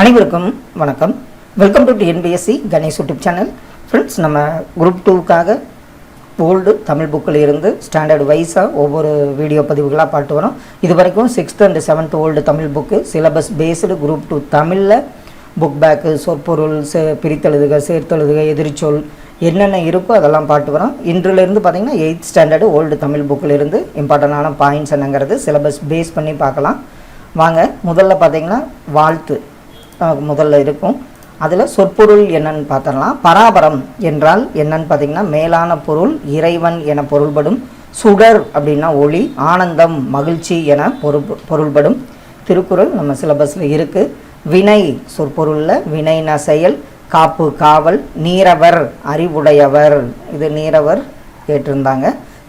அனைவருக்கும் வணக்கம். Welcome to NPSC Ganesh YouTube channel friends நம்ம குரூப் டூக்காக ஓல்டு தமிழ் புக்கில் இருந்து ஸ்டாண்டர்ட் வைஸாக ஒவ்வொரு வீடியோ பதிவுகளாக பாட்டு வரோம். இது வரைக்கும் sixth and seventh old Tamil book syllabus based group two தமிழில் புக் பேக்கு சொற்பொருள் சே பிரித்தெழுதுக சேர்த்தெழுதுக எதிர்ச்சொல் என்னென்ன இருக்கோ அதெல்லாம் பாட்டு வரோம். இன்றிலிருந்து பார்த்தீங்கன்னா எயித் ஸ்டாண்டர்டு ஓல்டு தமிழ் புக்கில் இருந்து இம்பார்ட்டண்டான பாயிண்ட்ஸ் என்னங்கிறது சிலபஸ் பேஸ் பண்ணி பார்க்கலாம். வாங்க முதல்ல பார்த்தீங்கன்னா வாழ்த்து. முதல்ல இருக்கும். அதில் சொற்பொருள் என்னன்னு பார்த்தரலாம் பராபரம் என்றால் என்னன்னு பார்த்தீங்கன்னா மேலான பொருள் இறைவன் என பொருள்படும். சுடர் அப்படின்னா ஒளி ஆனந்தம் மகிழ்ச்சி என பொருள் பொருள்படும். திருக்குறள் நம்ம சிலபஸில் இருக்குது வினை சொற்பொருளில் வினைன செயல் காப்பு காவல் நீரவர் அறிவுடையவர். இது நீரவர் கேட்டிருந்தாங்க.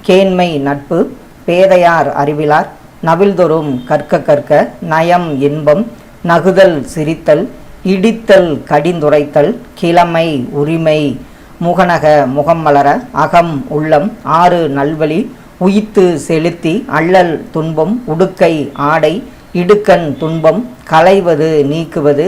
கேண்மை நட்பு பேதையார் அறிவிலார் நவில்தொறும் கற்க கற்க நயம் இன்பம் நகுதல் சிரித்தல் இடித்தல் கடிந்துரைத்தல் கிழமை உரிமை முகநக முகம் மலர அகம் உள்ளம் ஆறு நல்வழி உயித்து செலுத்தி அள்ளல் துன்பம் உடுக்கை ஆடை இடுக்கண் துன்பம் களைவது நீக்குவது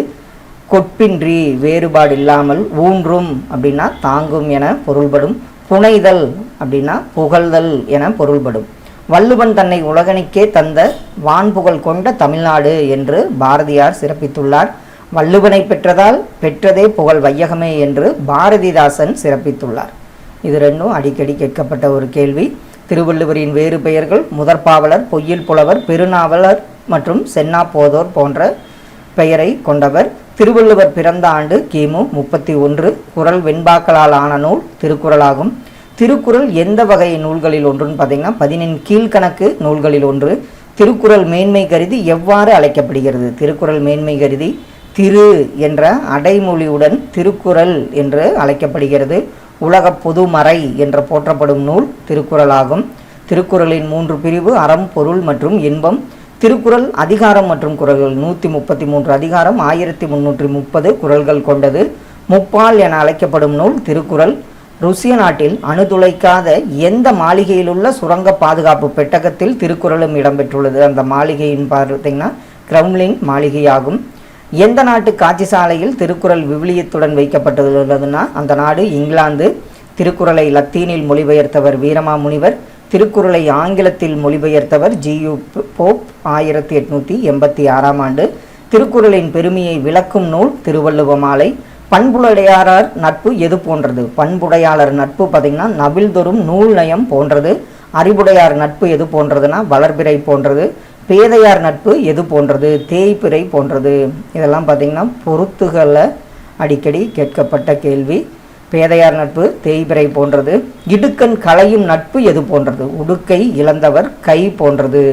கொட்பின்றி வேறுபாடில்லாமல் ஊன்றும் அப்படின்னா தாங்கும் என பொருள்படும் புனைதல் அப்படின்னா புகழ்தல் என பொருள்படும். வள்ளுவன் தன்னை உலகனுக்கே தந்த வான்புகழ் கொண்ட தமிழ்நாடு என்று பாரதியார் சிறப்பித்துள்ளார். வள்ளுவனை பெற்றதால் பெற்றதே புகழ் வையகமே என்று பாரதிதாசன் சிறப்பித்துள்ளார். இது ரெண்டும் அடிக்கடி கேட்கப்பட்ட ஒரு கேள்வி. திருவள்ளுவரின் வேறு பெயர்கள் முதற்பாவலர் பொய்யில் புலவர் பெருநாவலர் மற்றும் சென்னா போதோர் போன்ற பெயரை கொண்டவர். திருவள்ளுவர் பிறந்த ஆண்டு கிமு முப்பத்தி ஒன்று குரல் வெண்பாக்களால் ஆன நூல் திருக்குறளாகும். திருக்குறள் எந்த வகை நூல்களில் ஒன்றுன்னு பார்த்தீங்கன்னா பதினெண் கீழ்கணக்கு நூல்களில் ஒன்று. திருக்குறள் மேன்மை கருதி எவ்வாறு அழைக்கப்படுகிறது? திருக்குறள் மேன்மை கருதி திரு என்ற அடைமொழியுடன் திருக்குறள் என்று அழைக்கப்படுகிறது. உலக பொதுமறை என்ற போற்றப்படும் நூல் திருக்குறளாகும். திருக்குறளின் மூன்று பிரிவு அறம் பொருள் மற்றும் இன்பம். திருக்குறள் அதிகாரம் மற்றும் குறள்கள் நூற்றி முப்பத்தி மூன்று அதிகாரம் ஆயிரத்தி முன்னூற்றி முப்பது குறள்கள் கொண்டது. முப்பால் என அழைக்கப்படும் நூல் திருக்குறள். ருசிய நாட்டில் அணுதுளைக்காத எந்த மாளிகையிலுள்ள சுரங்க பாதுகாப்பு பெட்டகத்தில் திருக்குறளும் இடம்பெற்றுள்ளது? அந்த மாளிகையின் பார்த்தீங்கன்னா கிரம்லின் மாளிகையாகும். எந்த நாட்டு காட்சி சாலையில் திருக்குறள் விவிலியத்துடன் வைக்கப்பட்டுள்ளதுன்னா அந்த நாடு இங்கிலாந்து. திருக்குறளை லத்தீனில் மொழிபெயர்த்தவர் வீரமாமுனிவர். திருக்குறளை ஆங்கிலத்தில் மொழிபெயர்த்தவர் ஜியு போப். ஆயிரத்தி எட்நூற்றி எண்பத்தி ஆறாம் ஆண்டு. திருக்குறளின் பெருமையை விளக்கும் நூல் திருவள்ளுவ மாலை. பண்புடையாளர் நட்பு எது போன்றது? பண்புடையாளர் நட்பு பார்த்திங்கன்னா நவில்தொறும் நூல் நயம் போன்றது. அறிவுடையார் நட்பு எது போன்றதுன்னா வளர்பிறை போன்றது. பேதையார் நட்பு எது போன்றது? தேய்பிறை போன்றது. இதெல்லாம் பார்த்திங்கன்னா பொருத்துகளை அடிக்கடி கேட்கப்பட்ட கேள்வி. பேதையார் நட்பு தேய்பிறை போன்றது. இடுக்கண் கலையும் நட்பு எது போன்றது? உடுக்கை இழந்தவர் கை போன்றது.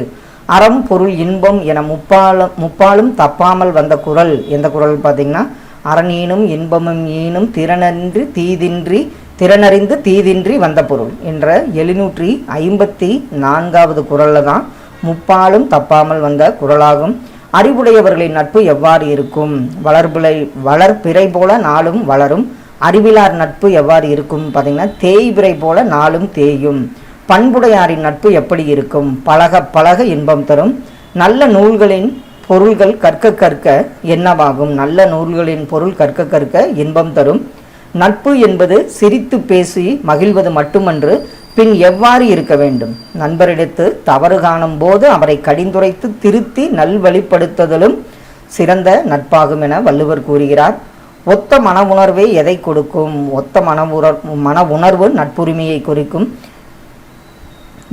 அறம் பொருள் இன்பம் என முப்பாலும் முப்பாலும் தப்பாமல் வந்த குரல். எந்த குரல் பார்த்தீங்கன்னா அறனீனும் இன்பமும் ஈனும் திறனன்றி தீதின்றி திறனறிந்து தீதின்றி வந்த பொருள் என்ற எழுநூற்றி ஐம்பத்தி நான்காவது குரலில் தான் முப்பாலும் தப்பாமல் வந்த குரலாகும். அறிவுடையவர்களின் நட்பு எவ்வாறு இருக்கும்? வளர்பிளை வளர்பிறை போல நாளும் வளரும். அறிவிலார் நட்பு எவ்வாறு இருக்கும்? பார்த்தீங்கன்னா தேய்பிறை போல நாளும் தேயும். பண்புடையாரின் நட்பு எப்படி இருக்கும்? பழக பழக இன்பம் தரும். நல்ல நூல்களின் பொருள்கள் கற்க கற்க என்னவாகும்? நல்ல நூல்களின் பொருள் கற்க கற்க இன்பம் தரும். நட்பு என்பது சிரித்து பேசி மகிழ்வது மட்டுமன்று பின் எவ்வாறு இருக்க வேண்டும்? நண்பரிடத்து தவறு காணும் போது அவரை கடிந்துரைத்து திருத்தி நல்வழிப்படுத்துதலும் சிறந்த நட்பாகும் என வள்ளுவர் கூறுகிறார். ஒத்த மன உணர்வே எதை கொடுக்கும்? ஒத்த மன உணர் மன உணர்வு நட்புரிமையை குறிக்கும்.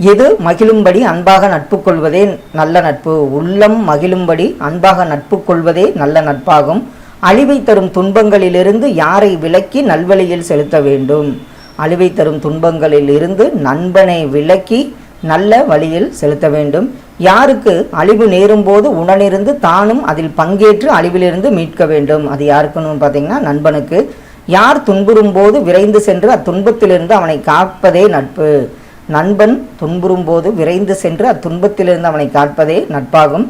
எது மகிழும்படி அன்பாக நட்பு கொள்வதே நல்ல நட்பு? உள்ளம் மகிழும்படி அன்பாக நட்பு கொள்வதே நல்ல நட்பாகும். அழிவை தரும் துன்பங்களிலிருந்து யாரை விலக்கி நல்வழியில் செலுத்த வேண்டும்? அழிவை தரும் துன்பங்களில் இருந்து நண்பனை விலக்கி நல்ல வழியில் செலுத்த வேண்டும். யாருக்கு அழிவு நேரும்போது உடனிருந்து தானும் அதில் பங்கேற்று அழிவிலிருந்து மீட்க வேண்டும். அது யாருக்குன்னு பார்த்தீங்கன்னா நண்பனுக்கு. யார் துன்புறும் போது விரைந்து சென்று அத்துன்பத்திலிருந்து அவனை காப்பதே நட்பு. நண்பன் துன்புறும் போது விரைந்து சென்று அத்துன்பத்திலிருந்து அவனை காப்பதே நட்பாகும்.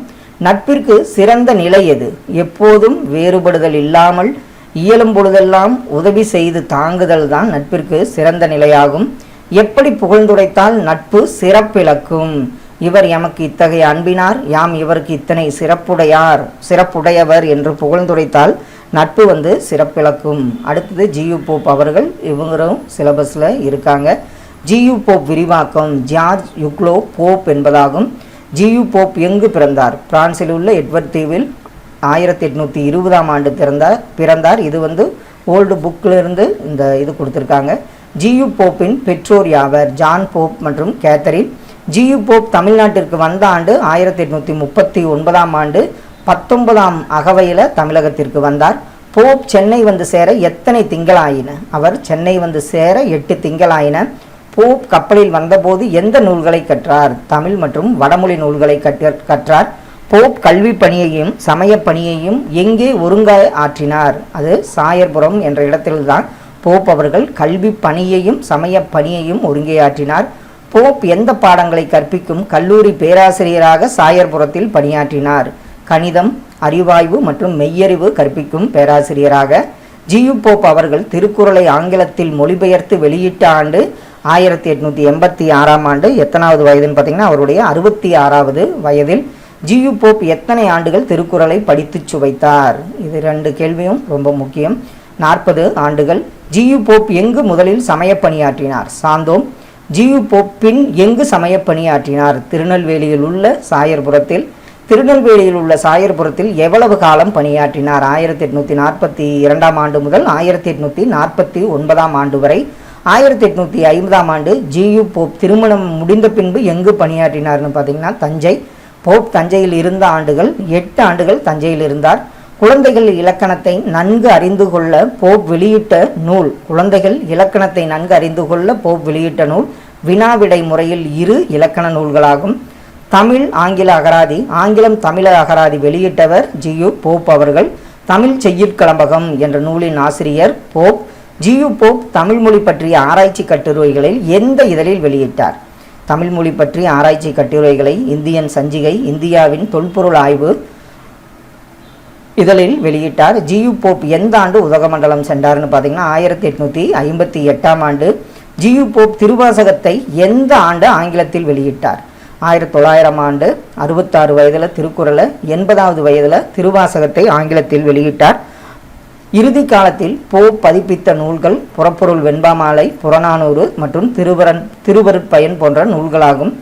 நட்பிற்கு சிறந்த நிலை எது? எப்போதும் வேறுபடுதல் இல்லாமல் இயலும் பொழுதெல்லாம் உதவி செய்து தாங்குதல் தான் நட்பிற்கு சிறந்த நிலையாகும். எப்படி புகழ்ந்துரைத்தால் நட்பு சிறப்பிழக்கும். இவர் எமக்கு இத்தகைய அன்பினார் யாம் இவருக்கு இத்தனை சிறப்புடையார் சிறப்புடையவர் என்று புகழ்ந்துரைத்தால் நட்பு வந்து சிறப்பிழக்கும். அடுத்தது ஜியு போப் அவர்கள் இவங்களும் சிலபஸில் இருக்காங்க. ஜியு போப் விரிவாக்கம் ஜார்ஜ் யுக்லோ போப் என்பதாகும். ஜியு போப் எங்கு பிறந்தார்? பிரான்சில் உள்ள எட்வர்ட் தீவில் ஆயிரத்தி எட்நூற்றி இருபதாம் ஆண்டு பிறந்தார் பிறந்தார். இது வந்து ஓல்டு புக்கிலிருந்து இந்த இது கொடுத்துருக்காங்க. ஜியு போப்பின் பெற்றோர் யாவர்? ஜான் போப் மற்றும் கேத்தரின். ஜியு போப் தமிழ்நாட்டிற்கு வந்த ஆண்டு ஆயிரத்தி எட்நூற்றி முப்பத்தி ஒன்பதாம் ஆண்டு பத்தொன்பதாம் அகவையில் தமிழகத்திற்கு வந்தார். போப் சென்னை வந்து சேர எத்தனை திங்களாயின? அவர் சென்னை வந்து சேர எட்டு திங்களாயின. போப் கப்பலில் வந்தபோது எந்த நூல்களை கற்றார்? தமிழ் மற்றும் வடமொழி நூல்களை கற்ற கற்றார். போப் கல்வி பணியையும் சமய பணியையும் எங்கே ஒருங்க ஆற்றினார்? அது சாயர்புரம் என்ற இடத்தில்தான். போப் அவர்கள் கல்வி பணியையும் சமய பணியையும் ஒருங்கேயாற்றினார் போப் எந்த பாடங்களை கற்பிக்கும் கல்லூரி பேராசிரியராக சாயர்புரத்தில் பணியாற்றினார்? கணிதம் அறிவாய்வு மற்றும் மெய்யறிவு கற்பிக்கும் பேராசிரியராக ஜியு போப் அவர்கள் திருக்குறளை ஆங்கிலத்தில் மொழிபெயர்த்து வெளியிட்ட ஆண்டு ஆயிரத்தி எட்நூற்றி எண்பத்தி ஆறாம் ஆண்டு எத்தனாவது வயதுன்னு பார்த்தீங்கன்னா அவருடைய அறுபத்தி ஆறாவது வயதில் ஜியு போப் எத்தனை ஆண்டுகள் திருக்குறளை படித்துச் சுவைத்தார்? இது ரெண்டு கேள்வியும் ரொம்ப முக்கியம். நாற்பது ஆண்டுகள். ஜியு போப் எங்கு முதலில் சமய பணியாற்றினார் சாந்தோம். ஜியு போப் பின் எங்கு சமய பணியாற்றினார் திருநெல்வேலியில் உள்ள சாயர்புரத்தில். திருநெல்வேலியில் உள்ள சாயர்புரத்தில் எவ்வளவு காலம் பணியாற்றினார்? ஆயிரத்தி எட்நூற்றி நாற்பத்தி இரண்டாம் ஆண்டு முதல் ஆயிரத்தி எட்நூற்றி நாற்பத்தி ஒன்பதாம் ஆண்டு வரை ஆயிரத்தி எட்நூற்றி ஐம்பதாம் ஆண்டு ஜியு போப் திருமணம் முடிந்த பின்பு எங்கு பணியாற்றினார்னு பார்த்தீங்கன்னா தஞ்சை. போப் தஞ்சையில் இருந்த ஆண்டுகள் எட்டு ஆண்டுகள் தஞ்சையில் இருந்தார். குழந்தைகள் இலக்கணத்தை நன்கு அறிந்து கொள்ள போப் வெளியிட்ட நூல் குழந்தைகள் இலக்கணத்தை நன்கு அறிந்து கொள்ள போப் வெளியிட்ட நூல் வினாவிடை முறையில் இரு இலக்கண நூல்களாகும். தமிழ் ஆங்கில அகராதி ஆங்கிலம் தமிழ அகராதி வெளியிட்டவர் ஜியு போப் அவர்கள். தமிழ் செய்யுட்கலம்பகம் என்ற நூலின் ஆசிரியர் போப் ஜியு போப் தமிழ் மொழி பற்றிய ஆராய்ச்சி கட்டுரைகளில் எந்த இதழில் வெளியிட்டார்? தமிழ் மொழி பற்றிய ஆராய்ச்சி கட்டுரைகளை இந்தியன் சஞ்சிகை இந்தியாவின் தொல்பொருள் ஆய்வு இதழில் வெளியிட்டார். ஜியு போப் எந்த ஆண்டு உதகமண்டலம் சென்றார்னு பார்த்தீங்கன்னா ஆயிரத்தி எட்நூற்றி ஐம்பத்தி எட்டாம் ஆண்டு ஜியு போப் திருவாசகத்தை எந்த ஆண்டு ஆங்கிலத்தில் வெளியிட்டார்? ஆயிரத்தி தொள்ளாயிரம் ஆண்டு அறுபத்தாறு வயதில் திருக்குறளை எண்பதாவது வயதில் திருவாசகத்தை ஆங்கிலத்தில் வெளியிட்டார். இறுதி காலத்தில் போப் பதிப்பித்த நூல்கள் புறப்பொருள் வெண்பாமாலை புறநானூறு மற்றும் திருவரன் திருவருட்பயன் போன்ற நூல்களாகும்.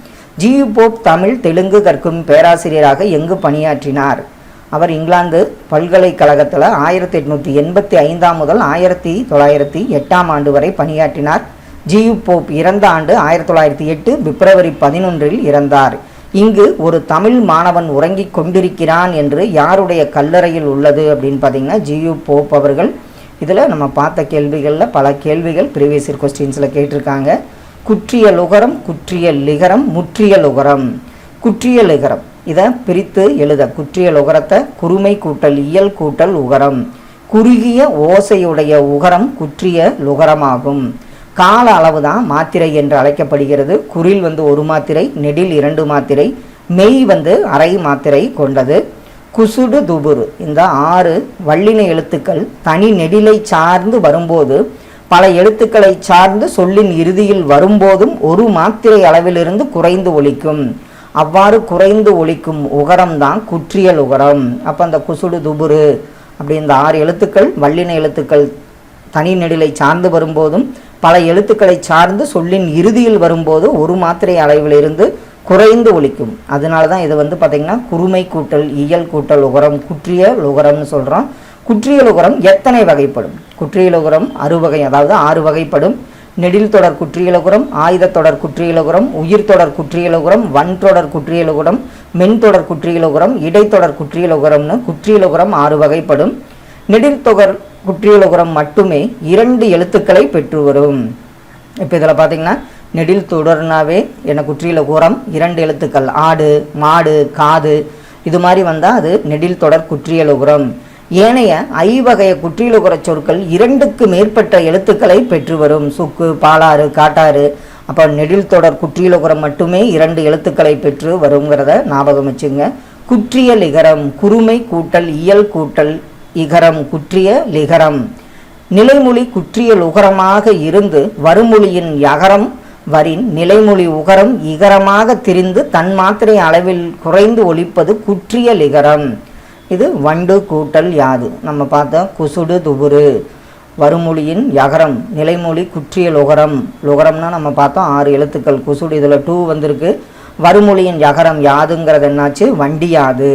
G U Pope Tamil Telugu கற்கும் பேராசிரியராக எங்கு பணியாற்றினார்? அவர் இங்கிலாந்து பல்கலைக்கழகத்தில் ஆயிரத்தி எட்நூற்றி எண்பத்தி ஐந்தாம் முதல் ஆயிரத்தி தொள்ளாயிரத்தி எட்டாம் ஆண்டு வரை பணியாற்றினார். ஜியு போப் இறந்த ஆண்டு ஆயிரத்தி தொள்ளாயிரத்தி எட்டு பிப்ரவரி பதினொன்றில் இறந்தார். இங்கு ஒரு தமிழ் மாணவன் உறங்கிக் கொண்டிருக்கிறான் என்று யாருடைய கல்லறையில் உள்ளது அப்படின்னு பார்த்தீங்கன்னா ஜியு போப் அவர்கள். இதில் நம்ம பார்த்த கேள்விகளில் பல கேள்விகள் ப்ரீவியஸ் இயர் கொஸ்டின்ஸில் கேட்டிருக்காங்க. குற்றிய லுகரம் குற்றிய லிகரம் முற்றிய லுகரம். குற்றிய லிகரம். இதை பிரித்து எழுத. குற்றிய லுகரத்தை குறுமை கூட்டல் இயல் கூட்டல் உகரம். குறுகிய ஓசையுடைய உகரம் குற்றிய லுகரமாகும். கால அளவு தான் மாத்திரை என்று அழைக்கப்படுகிறது. குறில் வந்து ஒரு மாத்திரை நெடில் இரண்டு மாத்திரை மெய் வந்து அரை மாத்திரை கொண்டது. குசுடு துபுரு இந்த ஆறு வள்ளின எழுத்துக்கள் தனி நெடிலை சார்ந்து வரும்போது பல எழுத்துக்களை சார்ந்து சொல்லின் இறுதியில் வரும்போதும் ஒரு மாத்திரை அளவிலிருந்து குறைந்து ஒழிக்கும் அவ்வாறு குறைந்து ஒழிக்கும் உகரம் தான் குற்றியல் உகரம். அப்போ அந்த குசுடு துபுரு அப்படி இந்த ஆறு எழுத்துக்கள் வள்ளின எழுத்துக்கள் தனி நெடிலை சார்ந்து வரும்போதும் பல எழுத்துக்களை சார்ந்து சொல்லின் இறுதியில் வரும்போது ஒரு மாத்திரை அளவிலிருந்து குறைந்து ஒழிக்கும் அதனால தான் இது வந்து பார்த்திங்கன்னா குறுமை கூட்டல் இயல் கூட்டல் உகரம் குற்றிய உகரம்னு சொல்கிறோம் குற்றியல் உகரம் எத்தனை வகைப்படும்? குற்றியல் உகரம் அறுவகை அதாவது ஆறு வகைப்படும். நெடில் தொடர் குற்றியலுகுரம் ஆயுத தொடர் குற்றியலுகுரம் உயிர் தொடர் குற்றியலுகுரம் வன் தொடர் குற்றியலுகுரம் மென் தொடர் குற்றியலுகுரம் இடைத்தொடர் குற்றியலுகுரம்னு குற்றியலுகுரம் ஆறு வகைப்படும். நெடில் தொடர் மட்டுமே இரண்டு எழுத்துக்களை பெற்று வரும் இப்போ இதில் பார்த்தீங்கன்னா நெடில் தொடர்னாவே என குற்றியலுகுரம் இரண்டு எழுத்துக்கள் ஆடு மாடு காது இது மாதிரி வந்தால் அது நெடில் தொடர் குற்றியலுகுரம். ஏனைய ஐவகைய குற்றியலுகுரச் சொற்கள் இரண்டுக்கு மேற்பட்ட எழுத்துக்களை பெற்று வரும் சுக்கு பாலாறு காட்டாறு. அப்போ நெடில் தொடர் குற்றியலுகுரம் மட்டுமே இரண்டு எழுத்துக்களை பெற்று வருங்கிறத ஞாபகம் வச்சுங்க. குற்றியலிகரம் குறுமை கூட்டல் இயல் கூட்டல் இகரம் குற்றிய லிகரம். நிலைமொழி குற்றிய லுகரமாக இருந்து வருமொழியின் யகரம் வரின் நிலைமொழி உகரம் இகரமாக திரிந்து தன் மாத்திரை அளவில் குறைந்து ஒழிப்பது குற்றிய லிகரம். இது வண்டு கூட்டல் யாது. நம்ம பார்த்தோம் குசுடு துபுரு. வருமொழியின் யகரம் நிலைமொழி குற்றிய லுகரம். லுகரம்னா நம்ம பார்த்தோம் ஆறு எழுத்துக்கள். குசுடு இதில் டூ வந்திருக்கு. வருமொழியின் யகரம் யாதுங்கிறது என்னாச்சு? வண்டியாது.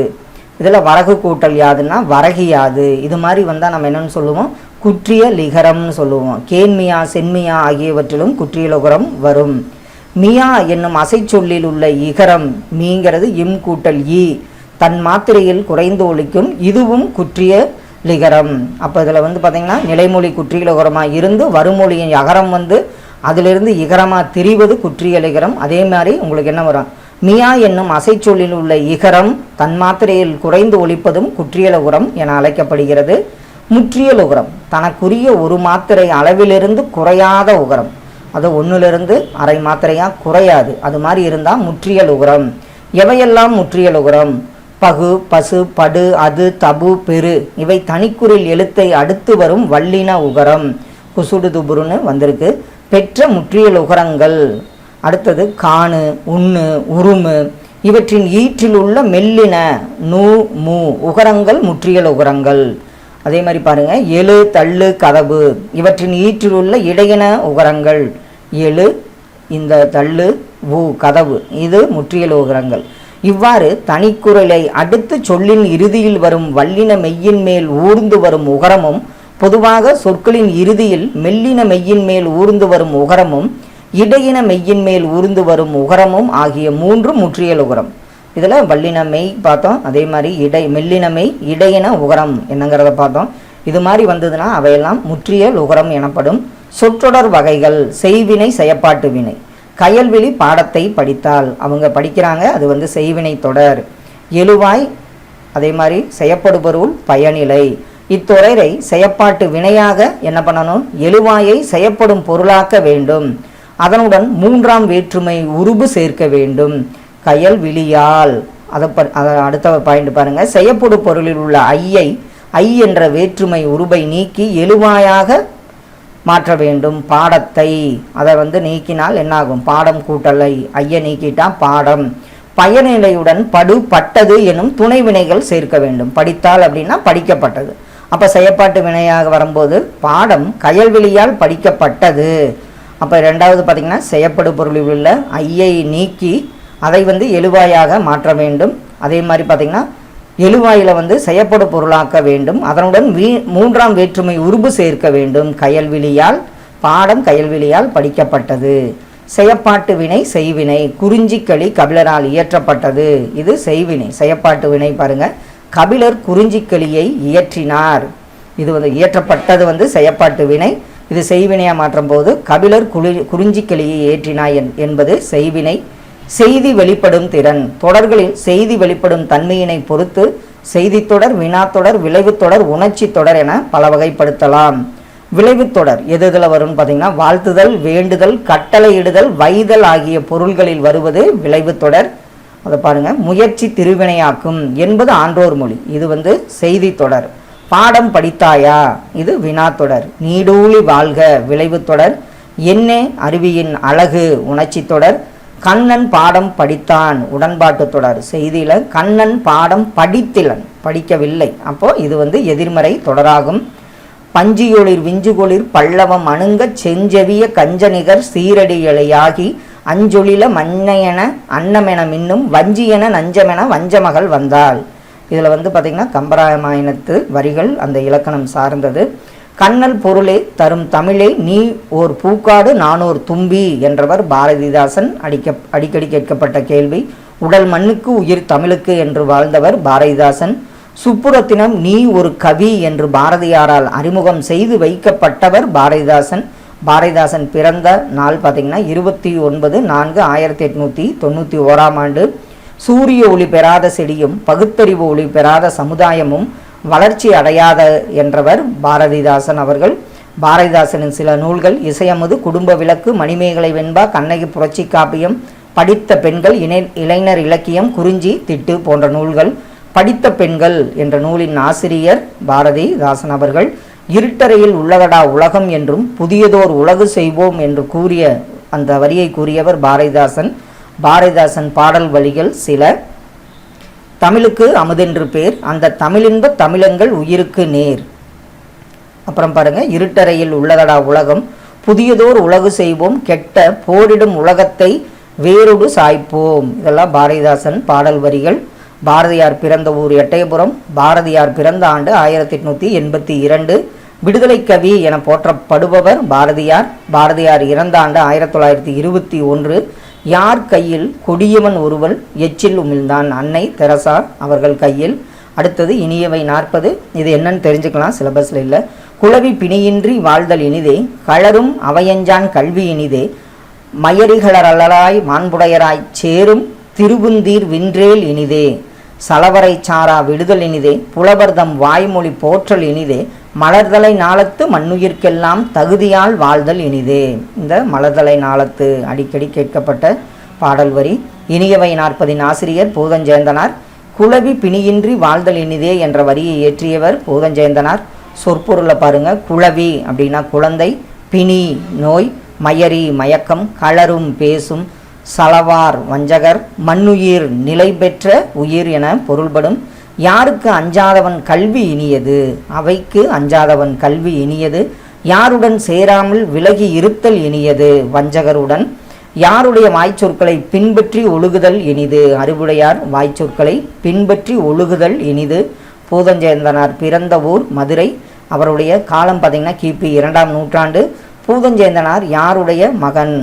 இதில் வரகு கூட்டல் யாதுன்னா வரகியாது இது மாதிரி வந்தால் நம்ம என்னென்னு சொல்லுவோம்? குற்றிய லிகரம்னு சொல்லுவோம். கேன்மியா சென்மியா ஆகியவற்றிலும் குற்றிய லிகரம் வரும். மியா என்னும் அசைச்சொல்லில் உள்ள இகரம் மீங்கிறது இம் கூட்டல் ஈ. தன் மாத்திரையில் குறைந்து ஒழிக்கும் இதுவும் குற்றிய லிகரம். அப்போ இதில் வந்து பார்த்திங்கன்னா நிலைமொழி குற்றிய லிகரமாக இருந்து வருமொழியின் அகரம் வந்து அதிலிருந்து இகரமாக திரிவது குற்றிய லிகரம். அதே மாதிரி உங்களுக்கு என்ன வரும்? மியா என்னும் அசைச்சொல்லில் உள்ள இகரம் தன் மாத்திரையில் குறைந்து குற்றியல உரம் என அழைக்கப்படுகிறது. முற்றியலுகரம் தனக்குரிய ஒரு மாத்திரை அளவிலிருந்து குறையாத உகரம். அது ஒன்றிலிருந்து அரை மாத்திரையாக குறையாது. அது மாதிரி இருந்தால் முற்றியல் உகரம். எவையெல்லாம் முற்றியல் உகரம்? பகு பசு படு அது தபு பெரு இவை தனிக்குறில் எழுத்தை அடுத்து வரும் வல்லின உகரம். குசுடு துபுருன்னு வந்திருக்கு. பெற்ற முற்றியல் உகரங்கள். அடுத்தது காணு உண்ணு உருமு இவற்றின் ஈற்றில் உள்ள மெல்லின நூ மு உகரங்கள் முற்றியல் உகரங்கள். அதே மாதிரி பாருங்கள் எழு தள்ளு கதவு. இவற்றின் ஈற்றில் உள்ள இடையின உகரங்கள். எழு இந்த தள்ளு ஊ கதவு. இது முற்றியல் உகரங்கள். இவ்வாறு தனிக்குரலை அடுத்து சொல்லின் இறுதியில் வரும் வல்லின மெய்யின் மேல் ஊர்ந்து வரும் உகரமும் பொதுவாக சொற்களின் இறுதியில் மெல்லின மெய்யின் மேல் ஊர்ந்து வரும் உகரமும் இடையின மெய்யின் மேல் ஊர்ந்து வரும் உகரமும் ஆகிய மூன்றும் முற்றியல் உகரம். இதில் வல்லின மெய் பார்த்தோம். அதே மாதிரி இடை மெல்லின மெய் இடையின உகரம் என்னங்கிறத பார்த்தோம். இது மாதிரி வந்ததுன்னா அவையெல்லாம் முற்றியல் உகரம் எனப்படும். சொற்றொடர் வகைகள் செய்வினை செயப்பாட்டு வினை. கயல்வெளி பாடத்தை படித்தால் அவங்க படிக்கிறாங்க. அது வந்து செய்வினை தொடர். எழுவாய் அதே மாதிரி செயப்படுபொருள் பயனிலை. இத்தொடரை செயப்பாட்டு வினையாக என்ன பண்ணணும்? எழுவாயை செயப்படும் பொருளாக்க வேண்டும். அதனுடன் மூன்றாம் வேற்றுமை உருபு சேர்க்க வேண்டும். கயல் விழியால். அதை அதை அடுத்த பாயிண்ட் பாருங்க. செய்யப்படு பொருளில் உள்ள ஐயை ஐ என்ற வேற்றுமை உருபை நீக்கி எழுவாயாக மாற்ற வேண்டும். பாடத்தை. அதை வந்து நீக்கினால் என்னாகும்? பாடம் கூட்டலை. ஐய நீக்கிட்டா பாடம். பயனிலையுடன் படு பட்டது எனும் துணை வினைகள் சேர்க்க வேண்டும். படித்தால் அப்படின்னா படிக்கப்பட்டது. அப்போ செயற்பாட்டு வினையாக வரும்போது பாடம் கயல்வெளியால் படிக்கப்பட்டது. அப்போ ரெண்டாவது பார்த்திங்கன்னா செய்யப்படு பொருளில் உள்ள ஐயை நீக்கி அதை வந்து எழுவாயாக மாற்ற வேண்டும். அதே மாதிரி பார்த்திங்கன்னா எழுவாயில் வந்து செய்யப்படு பொருளாக்க வேண்டும். அதனுடன் வீ மூன்றாம் வேற்றுமை உருபு சேர்க்க வேண்டும். கயல்விழியால் பாடம் கயல்விழியால் படிக்கப்பட்டது. செயப்பாட்டு வினை செய்வினை குறிஞ்சிக்களி கபிலரால் இயற்றப்பட்டது. இது செய்வினை செயப்பாட்டு வினை பாருங்க. கபிலர் குறிஞ்சிக்களியை இயற்றினார். இது வந்து இயற்றப்பட்டது வந்து செயப்பாட்டு வினை. இது செய்வினையாக மாற்றும் போது கபிலர் குளி குறிஞ்சிக்களியை ஏற்றினாய் என்பது செய்வினை. செய்தி வெளிப்படும் திறன். தொடர்களில் செய்தி வெளிப்படும் தன்மையினை பொறுத்து செய்தித்தொடர் வினாத்தொடர் விளைவுத்தொடர் உணர்ச்சி தொடர் என பல வகைப்படுத்தலாம். விளைவுத்தொடர் எது இதில் வரும்னு பார்த்தீங்கன்னா வாழ்த்துதல் வேண்டுதல் கட்டளையிடுதல் வைதல் ஆகிய பொருள்களில் வருவது விளைவுத்தொடர் அதை பாருங்கள் முயற்சி திருவினையாக்கும் என்பது ஆன்றோர் மொழி. இது வந்து செய்தித்தொடர் பாடம் படித்தாயா? இது வினா தொடர். நீடூழி வாழ்க விளைவுத்தொடர் என்னே அருவியின் அழகு உணர்ச்சி தொடர். கண்ணன் பாடம் படித்தான் உடன்பாட்டு தொடர். செய்தியில கண்ணன் பாடம் படித்திலன் படிக்கவில்லை. அப்போ இது வந்து எதிர்மறை தொடராகும். பஞ்சியொளிர் விஞ்சுகொளிர் பல்லவம் அணுங்கச் செஞ்செவிய கஞ்சனிகர் சீரடியலையாகி அஞ்சொலில மன்னையென அன்னமென மின்னும் வஞ்சியென நஞ்சமென வஞ்சமகள் வந்தாள். இதில் வந்து பார்த்திங்கன்னா கம்பராமாயணத்து வரிகள் அந்த இலக்கணம் சார்ந்தது. கண்ணல் பொருளே தரும் தமிழே நீ ஓர் பூக்காடு நானோர் தும்பி என்றவர் பாரதிதாசன் அடிக்க அடிக்கடி கேட்கப்பட்ட கேள்வி. உடல் மண்ணுக்கு உயிர் தமிழுக்கு என்று வாழ்ந்தவர் பாரதிதாசன். சுப்புரத்தினம் நீ ஒரு கவி என்று பாரதியாரால் அறிமுகம் செய்து வைக்கப்பட்டவர் பாரதிதாசன். பாரதிதாசன் பிறந்த நாள் பார்த்தீங்கன்னா இருபத்தி ஒன்பது நான்கு ஆயிரத்தி எட்நூற்றி தொண்ணூற்றி ஓராம் ஆண்டு. சூரிய ஒளி பெறாத செடியும் பகுத்தறிவு ஒளி பெறாத சமுதாயமும் வளர்ச்சி அடையாத என்றவர் பாரதிதாசன் அவர்கள். பாரதிதாசனின் சில நூல்கள் இசையமுது குடும்ப விளக்கு மணிமேகலை வெண்பா கண்ணகி புரட்சி காப்பியம் படித்த பெண்கள் இணை இளைஞர் இலக்கியம் குறிஞ்சி திட்டு போன்ற நூல்கள் படித்த பெண்கள் என்ற நூலின் ஆசிரியர் பாரதிதாசன் அவர்கள். இருட்டறையில் உள்ளகடா உலகம் என்றும் புதியதோர் உலகு செய்வோம் என்று கூறிய அந்த வரியை கூறியவர் பாரதிதாசன். பாரதிதாசன் பாடல் வழிகள் சில. தமிழுக்கு அமுதென்று பேர். அந்த தமிழின்ப தமிழங்கள் உயிருக்கு நேர். அப்புறம் பாருங்க இருட்டறையில் உள்ளதடா உலகம். புதியதோர் உலகு செய்வோம் கெட்ட போரிடும் உலகத்தை வேறொடு சாய்ப்போம். இதெல்லாம் பாரதிதாசன் பாடல் வரிகள். பாரதியார் பிறந்த ஊர் எட்டயபுரம். பாரதியார் பிறந்த ஆண்டு ஆயிரத்தி எட்நூற்றி எண்பத்தி இரண்டு. விடுதலை கவி என போற்றப்படுபவர் பாரதியார். பாரதியார் இறந்த ஆண்டு ஆயிரத்தி தொள்ளாயிரத்தி இருபத்தி ஒன்று. யார் கையில் கொடியவன் ஒருவன் எச்சில் உமிழ்ந்தான்? அன்னை தெரசா அவர்கள் கையில். அடுத்தது இனியவை நாற்பது. இது என்னன்னு தெரிஞ்சுக்கலாம் சிலபஸில் இல்லை. குளவி பிணியின்றி வாழ்தல் இனிதே களரும் அவையஞ்சான் கல்வி இனிதே. மயரிகளரலராய் மாண்புடையராய் சேரும் திருவுந்தீர் வின்றேல் இனிதே. சலவரை சாரா விடுதல் இனிதே. புலவர்தம் வாய்மொழி போற்றல் இனிதே. மலர்தலை நாளத்து மண்ணுயிர்க்கெல்லாம் தகுதியால் வாழ்தல் இனிதே. இந்த மலர்தலை நாளத்து அடிக்கடி கேட்கப்பட்ட பாடல் வரி இனியவை நாற்பதின் ஆசிரியர் பூதஞ்சேந்தனார் குளவி பிணியின்றி வாழ்தல் இனிதே என்ற வரியை இயற்றியவர் பூதஞ்சேந்தனார். சொற்பொருளை பாருங்க குளவி அப்படின்னா குழந்தை பிணி நோய் மயரி மயக்கம் களரும் பேசும் சலவார் வஞ்சகர் மண்ணுயிர் நிலை பெற்ற உயிர் என பொருள்படும் யாருக்கு அஞ்சாதவன் கல்வி இனியது? அவைக்கு அஞ்சாதவன் கல்வி இனியது. யாருடன் சேராமல் விலகி இருத்தல் இனியது? வஞ்சகருடன் யாருடைய வாய்ச்சொற்களை பின்பற்றி ஒழுகுதல் இனிது? அறிவுடையார் வாய்ச்சொற்களை பின்பற்றி ஒழுகுதல் இனிது. பூதஞ்சேந்தனார் பிறந்த ஊர் மதுரை. அவருடைய காலம் பார்த்தீங்கன்னா கிபி இரண்டாம் நூற்றாண்டு. பூதஞ்சேந்தனார் யாருடைய மகன்?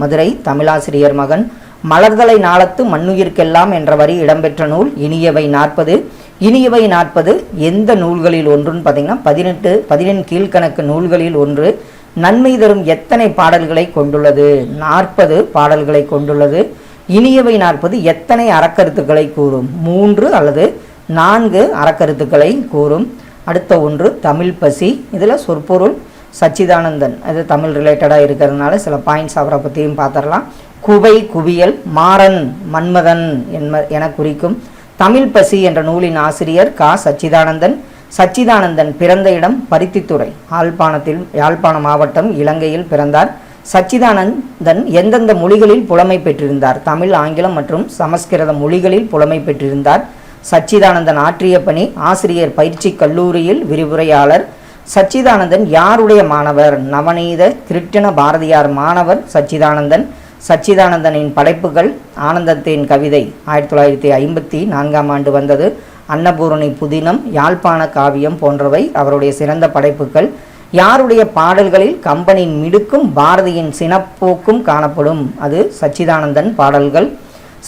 மதுரை தமிழாசிரியர் மகன். மலர்தலை நாளத்து மண்ணுயிர்க்கெல்லாம் என்ற வரி இடம்பெற்ற நூல் இனியவை நாற்பது. இனியவை நாற்பது எந்த நூல்களில் ஒன்றுன்னு பார்த்தீங்கன்னா பதினெட்டு பதினெண் கீழ்கணக்கு நூல்களில் ஒன்று. நன்மை தரும் எத்தனை பாடல்களை கொண்டுள்ளது? நாற்பது பாடல்களை கொண்டுள்ளது. இனியவை நாற்பது எத்தனை அறக்கருத்துக்களை கூறும்? மூன்று அல்லது நான்கு அறக்கருத்துக்களை கூறும். அடுத்த ஒன்று தமிழ் பசி. இதில் சொற்பொருள் சச்சிதானந்தன். அது தமிழ் ரிலேட்டடாக இருக்கிறதுனால சில பாயிண்ட்ஸ் அவரை பற்றியும் பார்த்துடலாம். குவை குவியல் மாறன் மன்மதன் என்ம என குறிக்கும் தமிழ் பசி என்ற நூலின் ஆசிரியர் கா. சச்சிதானந்தன். சச்சிதானந்தன் பிறந்த இடம் பருத்தித்துறை. யாழ்ப்பாணத்தில் யாழ்ப்பாண மாவட்டம் இலங்கையில் பிறந்தார். சச்சிதானந்தன் எந்தெந்த மொழிகளில் புலமை பெற்றிருந்தார்? தமிழ் ஆங்கிலம் மற்றும் சமஸ்கிருத மொழிகளில் புலமை பெற்றிருந்தார். சச்சிதானந்தன் ஆற்றிய பணி ஆசிரியர் பயிற்சி கல்லூரியில் விரிவுரையாளர். சச்சிதானந்தன் யாருடைய மாணவர்? நவநீத கிருட்டிண பாரதியார் மாணவர் சச்சிதானந்தன். சச்சிதானந்தனின் படைப்புகள் ஆனந்தத்தின் கவிதை ஆயிரத்தி தொள்ளாயிரத்தி ஐம்பத்தி நான்காம் ஆண்டு வந்தது. அன்னபூரணி புதினம் யாழ்ப்பாண காவியம் போன்றவை அவருடைய சிறந்த படைப்புகள். யாருடைய பாடல்களில் கம்பனின் மிடுக்கும் பாரதியின் சினப்போக்கும் காணப்படும். அது சச்சிதானந்தன் பாடல்கள்.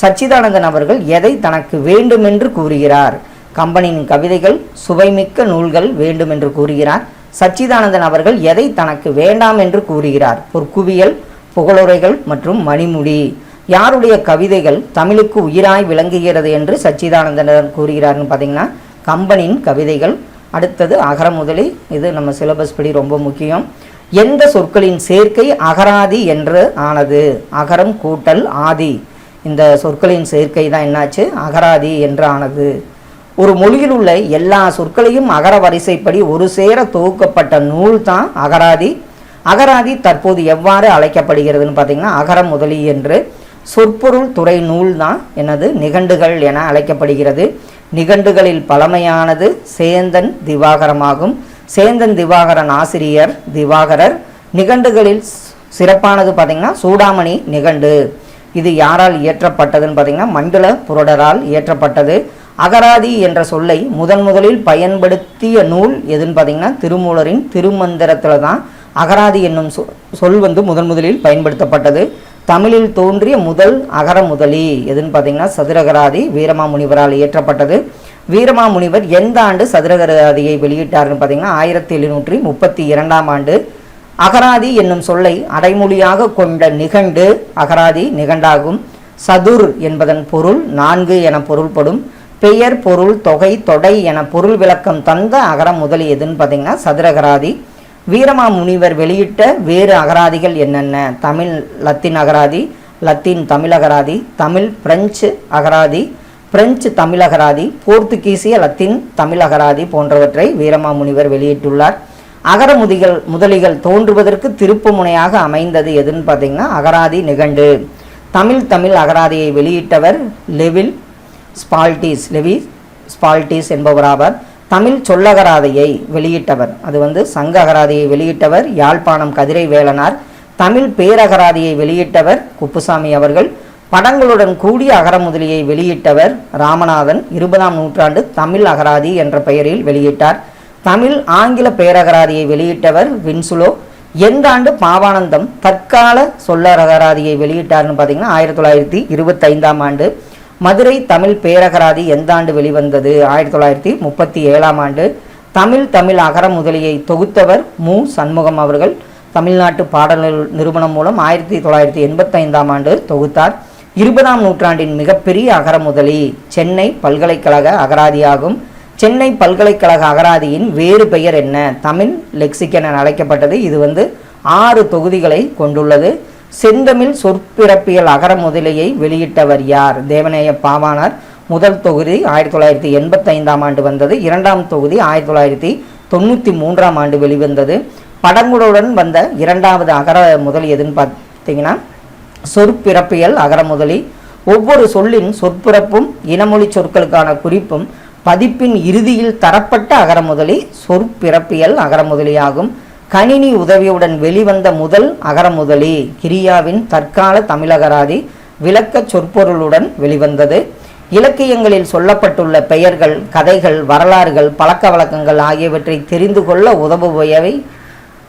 சச்சிதானந்தன் அவர்கள் எதை தனக்கு வேண்டுமென்று கூறுகிறார்? கம்பனின் கவிதைகள் சுவைமிக்க நூல்கள் வேண்டும் என்று கூறுகிறார். சச்சிதானந்தன் அவர்கள் எதை தனக்கு வேண்டாம் என்று கூறுகிறார்? பொற்குவியல் புகழுரைகள் மற்றும் மணிமுடி. யாருடைய கவிதைகள் தமிழுக்கு உயிராய் விளங்குகிறது என்று சச்சிதானந்தனர் கூறுகிறார்னு பார்த்தீங்கன்னா கம்பனின் கவிதைகள். அடுத்தது அகர முதலி இது நம்ம சிலபஸ் படி ரொம்ப முக்கியம். எந்த சொற்களின் சேர்க்கை அகராதி என்று ஆனது? அகரம் கூட்டல் ஆதி. இந்த சொற்களின் சேர்க்கை தான் என்னாச்சு? அகராதி என்று ஆனது. ஒரு மொழியில் உள்ள எல்லா சொற்களையும் அகர வரிசைப்படி ஒரு சேர தொகுக்கப்பட்ட நூல் தான் அகராதி. அகராதி தற்போது எவ்வாறு அழைக்கப்படுகிறதுன்னு பார்த்தீங்கன்னா அகர முதலி என்று சொற்பொருள் துறை நூல் தான் எனது நிகண்டுகள் என அழைக்கப்படுகிறது. நிகண்டுகளில் பழமையானது சேந்தன் திவாகரமாகும். சேந்தன் திவாகரன் ஆசிரியர் திவாகரர். நிகண்டுகளில் சிறப்பானது பார்த்தீங்கன்னா சூடாமணி நிகண்டு. இது யாரால் இயற்றப்பட்டதுன்னு பார்த்தீங்கன்னா மண்டல புரடரால் இயற்றப்பட்டது. அகராதி என்ற சொல்லை முதன் முதலில் பயன்படுத்திய நூல் எதுன்னு பார்த்தீங்கன்னா திருமூலரின் திருமந்திரத்தில் தான் அகராதி என்னும் சொல் வந்து முதன் முதலில் பயன்படுத்தப்பட்டது. தமிழில் தோன்றிய முதல் அகர முதலி எதுன்னு பார்த்தீங்கன்னா சதுரகராதி வீரமாமுனிவரால் இயற்றப்பட்டது. வீரமாமுனிவர் எந்த ஆண்டு சதுரகராதியை வெளியிட்டார்னு பார்த்தீங்கன்னா ஆயிரத்தி எழுநூற்றி முப்பத்தி இரண்டாம் ஆண்டு. அகராதி என்னும் சொல்லை அடைமொழியாக கொண்ட நிகண்டு அகராதி நிகண்டாகும். சதுர் என்பதன் பொருள் நான்கு என பொருள்படும். பெயர் பொருள் தொகை தொடை என பொருள் விளக்கம் தந்த அகரம் முதலி எதுன்னு பார்த்தீங்கன்னா சதுரகராதி. வீரமா முனிவர் வெளியிட்ட வேறு அகராதிகள் என்னென்ன? தமிழ் லத்தீன் அகராதி லத்தீன் தமிழ் அகராதி தமிழ் பிரெஞ்சு அகராதி பிரெஞ்சு தமிழ் அகராதி போர்த்துகீசிய லத்தீன் தமிழ் அகராதி போன்றவற்றை வீரமா முனிவர் வெளியிட்டுள்ளார். அகரமுதிகள் முதலிகள் தோன்றுவதற்கு திருப்பு முனையாக அமைந்தது எதுன்னு பார்த்தீங்கன்னா அகராதி நிகண்டு. தமிழ் தமிழ் அகராதியை வெளியிட்டவர் லெவில் ஸ்பால்டிஸ் லெவி ஸ்பால்டிஸ் என்பவராவர். தமிழ் சொல்லகராதையை வெளியிட்டவர். அது வந்து சங்க அகராதியை வெளியிட்டவர். யாழ்ப்பாணம் கதிரை வேலனார். தமிழ் பேரகராதியை வெளியிட்டவர் குப்புசாமி அவர்கள். படங்களுடன் கூடிய அகரமுதலியை வெளியிட்டவர் ராமநாதன். இருபதாம் நூற்றாண்டு தமிழ் அகராதி என்ற பெயரில் வெளியிட்டார். தமிழ் ஆங்கில பேரகராதியை வெளியிட்டவர் வின்சுலோ. எந்த ஆண்டு பாவானந்தம் தற்கால சொல்லரகராதியை வெளியிட்டார்னு பார்த்தீங்கன்னா ஆயிரத்தி தொள்ளாயிரத்தி இருபத்தைந்தாம் ஆண்டு. மதுரை தமிழ் பேரகராதி எந்த ஆண்டு வெளிவந்தது? ஆயிரத்தி தொள்ளாயிரத்தி முப்பத்தி ஏழாம் ஆண்டு. தமிழ் தமிழ் அகர முதலியை தொகுத்தவர் மு. சண்முகம் அவர்கள். தமிழ்நாட்டு பாடல் நிறுவனம் மூலம் ஆயிரத்தி தொள்ளாயிரத்தி எண்பத்தைந்தாம் ஆண்டு தொகுத்தார். இருபதாம் நூற்றாண்டின் மிகப்பெரிய அகரமுதலி சென்னை பல்கலைக்கழக அகராதியாகும். சென்னை பல்கலைக்கழக அகராதியின் வேறு பெயர் என்ன? தமிழ் லெக்சிக்கன் என அழைக்கப்பட்டது. இது வந்து ஆறு தொகுதிகளை கொண்டுள்ளது. செந்தமிழ் சொற்பிறப்பியல் அகர முதலியை வெளியிட்டவர் யார்? தேவநேய பாவானார் முதல் தொகுதி ஆயிரத்தி தொள்ளாயிரத்தி எண்பத்தைந்தாம் ஆண்டு வந்தது. இரண்டாம் தொகுதி ஆயிரத்தி தொள்ளாயிரத்தி தொண்ணூற்றி மூன்றாம் ஆண்டு வெளிவந்தது. படங்களுடன் வந்த இரண்டாவது அகர முதலி எதுன்னு பார்த்தீங்கன்னா சொற்பிறப்பியல் அகரமுதலி ஒவ்வொரு சொல்லின் சொற்பிறப்பும் இனமொழி சொற்களுக்கான குறிப்பும் பதிப்பின் இறுதியில் தரப்பட்ட அகரமுதலி சொற்பிறப்பியல் அகரமுதலியாகும் கணினி உதவியுடன் வெளிவந்த முதல் அகரமுதலி கிரியாவின் தற்கால தமிழகராதி விளக்கச் சொற்பொருளுடன் வெளிவந்தது. இலக்கியங்களில் சொல்லப்பட்டுள்ள பெயர்கள் கதைகள் வரலாறுகள் பழக்க வழக்கங்கள் ஆகியவற்றை தெரிந்து கொள்ள உதவுபவை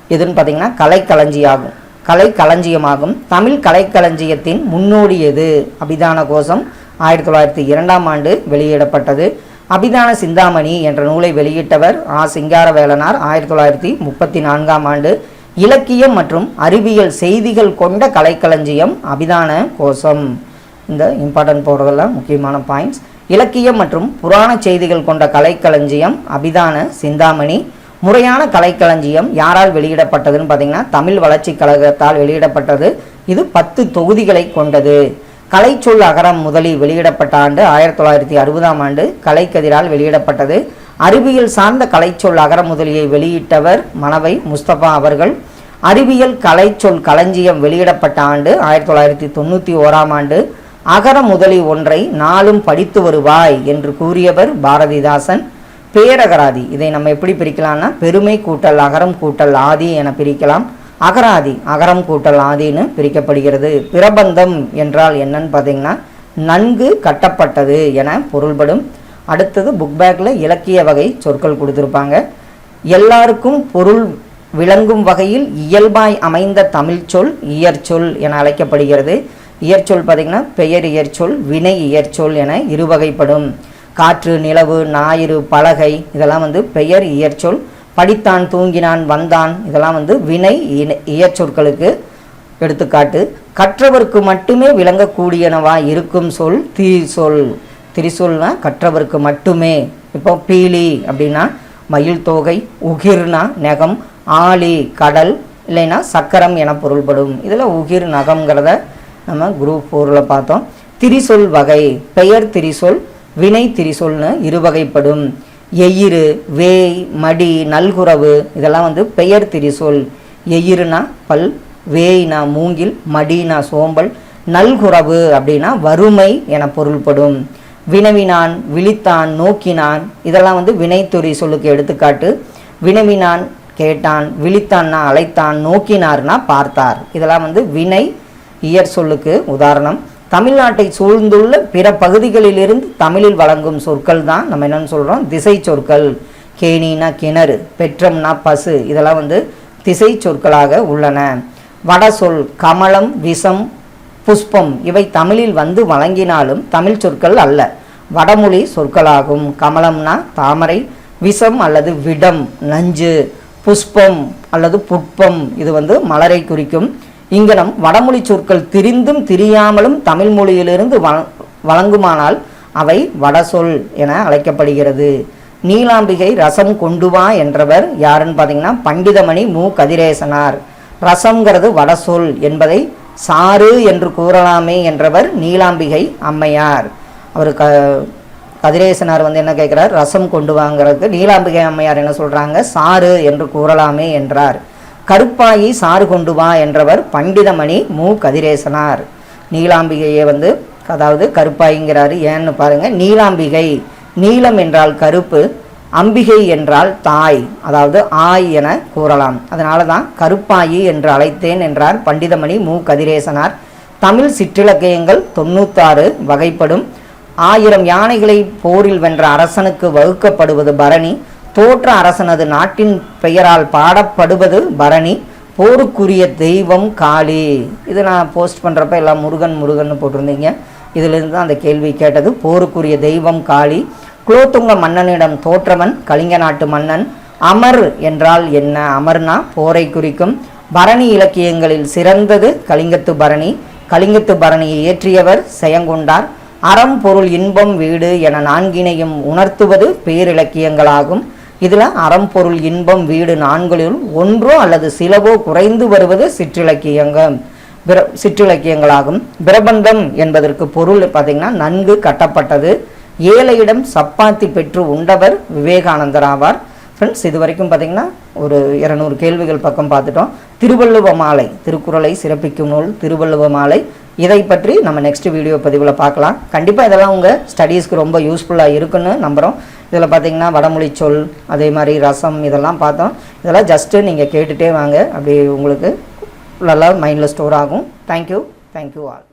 எதுன்னு பார்த்தீங்கன்னா கலைக்களஞ்சியாகும். கலைக்களஞ்சியமாகும். தமிழ் கலைக்களஞ்சியத்தின் முன்னோடி எது அபிதான கோஷம் ஆயிரத்தி தொள்ளாயிரத்தி இரண்டாம் ஆண்டு வெளியிடப்பட்டது. அபிதான சிந்தாமணி என்ற நூலை வெளியிட்டவர் ஆ. சிங்காரவேலனார் ஆயிரத்தி தொள்ளாயிரத்தி முப்பத்தி நான்காம் ஆண்டு இலக்கியம் மற்றும் அறிவியல் செய்திகள் கொண்ட கலைக்களஞ்சியம் அபிதான கோஷம். இந்த இம்பார்ட்டன்ட் போடுறதெல்லாம் முக்கியமான பாயிண்ட்ஸ் இலக்கியம் மற்றும் புராண செய்திகள் கொண்ட கலைக்களஞ்சியம் அபிதான சிந்தாமணி. முறையான கலைக்களஞ்சியம் யாரால் வெளியிடப்பட்டதுன்னு பார்த்தீங்கன்னா தமிழ் வளர்ச்சி கழகத்தால் வெளியிடப்பட்டது. இது பத்து தொகுதிகளை கொண்டது. கலைச்சொல் அகரம் முதலி வெளியிடப்பட்ட ஆண்டு ஆயிரத்தி தொள்ளாயிரத்தி அறுபதாம் ஆண்டு கலைக்கதிரால் வெளியிடப்பட்டது. அறிவியல் சார்ந்த கலைச்சொல் அகர முதலியை வெளியிட்டவர் மணவை முஸ்தபா அவர்கள். அறிவியல் கலைச்சொல் களஞ்சியம் வெளியிடப்பட்ட ஆண்டு ஆயிரத்தி தொள்ளாயிரத்தி தொண்ணூற்றி ஓராம் ஆண்டு. அகர முதலி ஒன்றை நாளும் படித்து வருவாய் என்று கூறியவர் பாரதிதாசன். பேரகராதி. இதை நம்ம எப்படி பிரிக்கலாம்னா பெருமை கூட்டல் அகரம் கூட்டல் ஆதி என பிரிக்கலாம். அகராதி அகரம் கூட்டல் ஆதின்னு பிரிக்கப்படுகிறது. பிரபந்தம் என்றால் என்னன்னு பார்த்தீங்கன்னா நன்கு கட்டப்பட்டது என பொருள்படும். அடுத்தது புக் பேக்கில் இலக்கிய வகை சொற்கள் கொடுத்துருப்பாங்க. எல்லாருக்கும் பொருள் விளங்கும் வகையில் இயல்பாய் அமைந்த தமிழ்ச்சொல் இயற்சொல் என அழைக்கப்படுகிறது. இயற்சொல் பார்த்திங்கன்னா பெயர் இயற்சொல் வினை இயற்சொல் என இருவகைப்படும். காற்று நிலவு ஞாயிறு பலகை இதெல்லாம் வந்து பெயர் இயற்சொல் படித்தான் தூங்கினான் வந்தான். இதெல்லாம் வந்து வினை இன- இயற்சொற்களுக்கு எடுத்துக்காட்டு. கற்றவருக்கு மட்டுமே விளங்கக்கூடியனவா இருக்கும் சொல் திரிசொல். திரிசொல்னா கற்றவருக்கு மட்டுமே. இப்போ பீலி அப்படின்னா மயில் தோகை உகிர்னா நகம் ஆளி கடல் இல்லைன்னா சக்கரம் என பொருள்படும். இதில் உகிர் நகம்ங்கிறத நம்ம குரூப் ஃபோரில் பார்த்தோம். திரிசொல் வகை பெயர் திரிசொல் வினை திரிசொல்னு இருவகைப்படும். எயிறு வேய் மடி நல்குறவு இதெல்லாம் வந்து பெயர் திரிசொல் எயிறுனா பல் வேய்னா மூங்கில் மடினா சோம்பல். நல்குறவு அப்படின்னா வறுமை என பொருள்படும். வினவினான் விழித்தான் நோக்கினான். இதெல்லாம் வந்து வினைத்துறை சொல்லுக்கு எடுத்துக்காட்டு. வினவினான் கேட்டான். விழித்தான்னா அழைத்தான். நோக்கினார்னா பார்த்தார். இதெல்லாம் வந்து வினை இயற் சொல்லுக்கு உதாரணம். தமிழ்நாட்டை சூழ்ந்துள்ள பிற பகுதிகளிலிருந்து தமிழில் வழங்கும் சொற்கள் தான் நம்ம என்னென்னு சொல்கிறோம் திசை சொற்கள். கேணினா கிணறு பெற்றம்னா பசு. இதெல்லாம் வந்து திசை சொற்களாக உள்ளன. வடசொல் கமலம் விஷம் புஷ்பம் இவை தமிழில் வந்து வழங்கினாலும் தமிழ் சொற்கள் அல்ல. வடமொழி சொற்களாகும். கமலம்னா தாமரை விஷம் அல்லது விடம் நஞ்சு புஷ்பம் அல்லது புட்பம். இது வந்து மலரை குறிக்கும் இங்கனம் வடமொழி சொற்கள் திரிந்தும் திரியாமலும் தமிழ் மொழியிலிருந்து வழங்குமானால் அவை வடசொல் என அழைக்கப்படுகிறது. நீலாம்பிகை ரசம் கொண்டு வா என்றவர் யாருன்னு பார்த்தீங்கன்னா பண்டிதமணி மு. கதிரேசனார். ரசம்ங்கிறது வடசொல் என்பதை சாறு என்று கூறலாமே என்றவர் நீலாம்பிகை அம்மையார். அவர் க கதிரேசனார் வந்து என்ன கேட்குறார் ரசம் கொண்டு வாங்குறதுக்கு நீலாம்பிகை அம்மையார் என்ன சொல்கிறாங்க சாறு என்று கூறலாமே என்றார். கருப்பாயி சாறு கொண்டு வா என்றவர் பண்டிதமணி மு. கதிரேசனார். நீலாம்பிகையை வந்து அதாவது கருப்பாய்ங்கிறாரு. ஏன்னு பாருங்க நீலாம்பிகை. நீலம் என்றால் கருப்பு அம்பிகை என்றால் தாய் அதாவது ஆய் என கூறலாம். அதனால தான் கருப்பாயி என்று அழைத்தேன் என்றார் பண்டிதமணி மு. கதிரேசனார். தமிழ் சிற்றிலக்கியங்கள் தொண்ணூத்தாறு வகைப்படும். ஆயிரம் யானைகளை போரில் வென்ற அரசனுக்கு வகுக்கப்படுவது பரணி. தோற்ற அரசனது நாட்டின் பெயரால் பாடப்படுவது பரணி போருக்குரிய தெய்வம் காளி. இது நான் போஸ்ட் பண்ணுறப்ப எல்லாம் முருகன் முருகன் போட்டிருந்தீங்க. இதிலிருந்து தான் அந்த கேள்வி கேட்டது. போருக்குரிய தெய்வம் காளி குலோத்துங்க மன்னனிடம் தோற்றவன் கலிங்க நாட்டு மன்னன். அமர் என்றால் என்ன? அமர்னா போரை குறிக்கும். பரணி இலக்கியங்களில் சிறந்தது கலிங்கத்து பரணி. கலிங்கத்து பரணியை இயற்றியவர் செயங்கொண்டார். அறம் பொருள் இன்பம் வீடு என நான்கினையும் உணர்த்துவது பேரிலக்கியங்களாகும். இதில் அறம் பொருள் இன்பம் வீடு நான்களில் ஒன்றோ அல்லது சிலவோ குறைந்து வருவது சிற்றிலக்கியங்கள் பிர சிற்றிலக்கியங்களாகும். பிரபந்தம் என்பதற்கு பொருள் பார்த்திங்கன்னா நன்கு கட்டப்பட்டது. ஏழையிடம் சப்பாத்தி பெற்று உண்டவர் விவேகானந்தர் ஆவார். ஃப்ரெண்ட்ஸ் இது வரைக்கும் பார்த்தீங்கன்னா ஒரு இரநூறு கேள்விகள் பக்கம் பார்த்துட்டோம். திருவள்ளுவ மாலை திருக்குறளை சிறப்பிக்கும் நூல் திருவள்ளுவ மாலை. இதை பற்றி நம்ம நெக்ஸ்ட் வீடியோ பதிவில் பார்க்கலாம். கண்டிப்பாக இதெல்லாம் உங்கள் ஸ்டடீஸ்க்கு ரொம்ப யூஸ்ஃபுல்லாக இருக்குன்னு நம்புகிறோம் இதில் பார்த்தீங்கன்னா வடமொழி சொல் அதே மாதிரி ரசம் இதெல்லாம் பார்த்தோம். இதெல்லாம் ஜஸ்ட்டு நீங்கள் கேட்டுகிட்டே வாங்க. அப்படி உங்களுக்கு நல்லா மைண்டில் ஸ்டோர் ஆகும். Thank you thank you all